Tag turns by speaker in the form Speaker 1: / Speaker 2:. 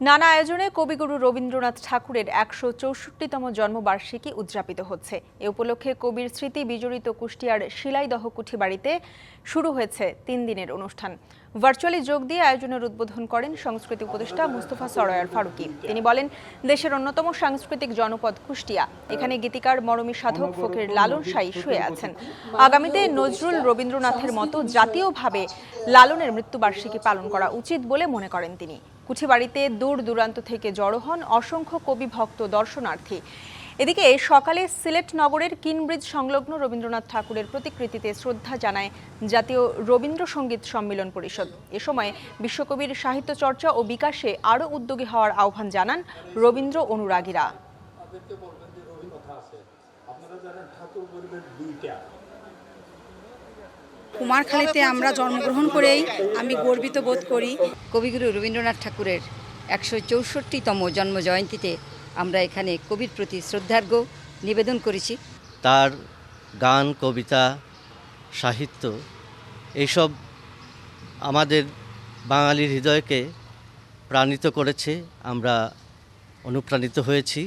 Speaker 1: নানা আয়োজনে কবিগুরু রবীন্দ্রনাথ ঠাকুরের একশো চৌষট্টিতম জন্মবার্ষিকী উদযাপিত হচ্ছে। এ উপলক্ষে কবির স্মৃতি বিজড়িত কুষ্টিয়ার শিলাইদহ কুঠি বাড়িতে শুরু হয়েছে তিন দিনের অনুষ্ঠান। ভার্চুয়ালি যোগ দিয়ে আয়োজনের উদ্বোধন করেন সংস্কৃতি উপদেষ্টা মুস্তফা সরয়ার ফারুকি। তিনি বলেন, দেশের অন্যতম সাংস্কৃতিক জনপদ কুষ্টিয়া। এখানে গীতিকার মরমী সাধক ফকির লালন সাই শুয়ে আছেন। আগামীতে নজরুল রবীন্দ্রনাথের মতো জাতীয়ভাবে লালনের মৃত্যুবার্ষিকী পালন করা উচিত বলে মনে করেন তিনি। কুঠিবাড়িতে দূর দূরান্ত থেকে জড়ো হন অসংখ্য কবি ভক্ত দর্শনার্থী। এদিকে সকালে সিলেট নগরের কিনব্রিজ সংলগ্ন রবীন্দ্রনাথ ঠাকুরের প্রতিকৃতিতে শ্রদ্ধা জানায় জাতীয় রবীন্দ্রসঙ্গীত সম্মিলন পরিষদ। এ সময় বিশ্বকবির সাহিত্য চর্চা ও বিকাশে আরও উদ্যোগী হওয়ার আহ্বান জানান রবীন্দ্র অনুরাগীরা।
Speaker 2: কুমারখালীতে আমরা জন্মগ্রহণ করেই আমি গর্বিত বোধ করি।
Speaker 3: কবিগুরু রবীন্দ্রনাথ ঠাকুরের একশো চৌষট্টিতম জন্মজয়ন্তীতে আমরা এখানে কবির প্রতি শ্রদ্ধার্ঘ নিবেদন করেছি।
Speaker 4: তার গান কবিতা সাহিত্য এইসব আমাদের বাঙালির হৃদয়কে প্রাণিত করেছে। আমরা অনুপ্রাণিত হয়েছি।